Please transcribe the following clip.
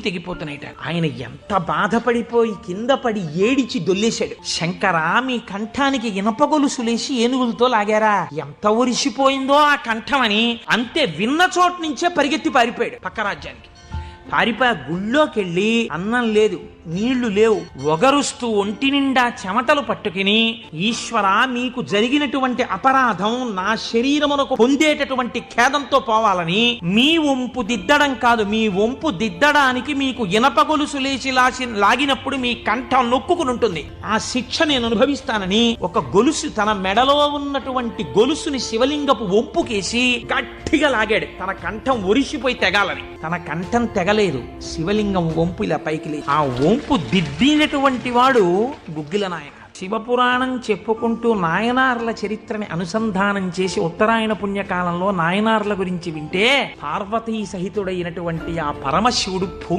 తెగిపోతున్నాయిట. ఆయన ఎంత బాధపడిపోయి కింద పడి ఏడిచి దొల్లేశాడు. శంకరా మీ కంఠానికి ఇనప గొలుసులేసి ఏనుగులతో లాగారా? ఎంత ఉరిసిపోయిందో ఆ కంఠం అని అంతే విన్న చోటు నుంచే పరిగెత్తి పారిపోయాడు పక్క రాజ్యానికి. పారిపోయి గుళ్ళోకెళ్ళి అన్నం లేదు నీళ్ళు లేవు. ఒగరుస్తూ ఒంటి నిండా చెమటలు పట్టుకుని ఈశ్వర మీకు జరిగినటువంటి అపరాధం నా శరీరమునకు పొందేటటువంటి ఖేదంతో పోవాలని మీ వంపు దిద్దడం కాదు మీ వంపు దిద్దడానికి మీకు ఇనప గొలుసు లేచి లాసి లాగినప్పుడు మీ కంఠం నొక్కుకుని ఉంటుంది. ఆ శిక్ష నేను అనుభవిస్తానని ఒక గొలుసు తన మెడలో ఉన్నటువంటి గొలుసుని శివలింగపు వంపుకేసి గట్టిగా లాగాడు. తన కంఠం ఒరిసిపోయి తెగాలని. తన కంఠం లేదు శివలింగం వంపు ఇలా పైకి లేదు ఆ వంపు దిద్దినటువంటి వాడు గుగ్గిల నాయన శివపురాణం చెప్పుకుంటూ నాయనార్ల చరిత్రని అనుసంధానం చేసి ఉత్తరాయణ పుణ్యకాలంలో నాయనార్ల గురించి వింటే పార్వతీ సహితుడైనటువంటి ఆ పరమశివుడు పొంగి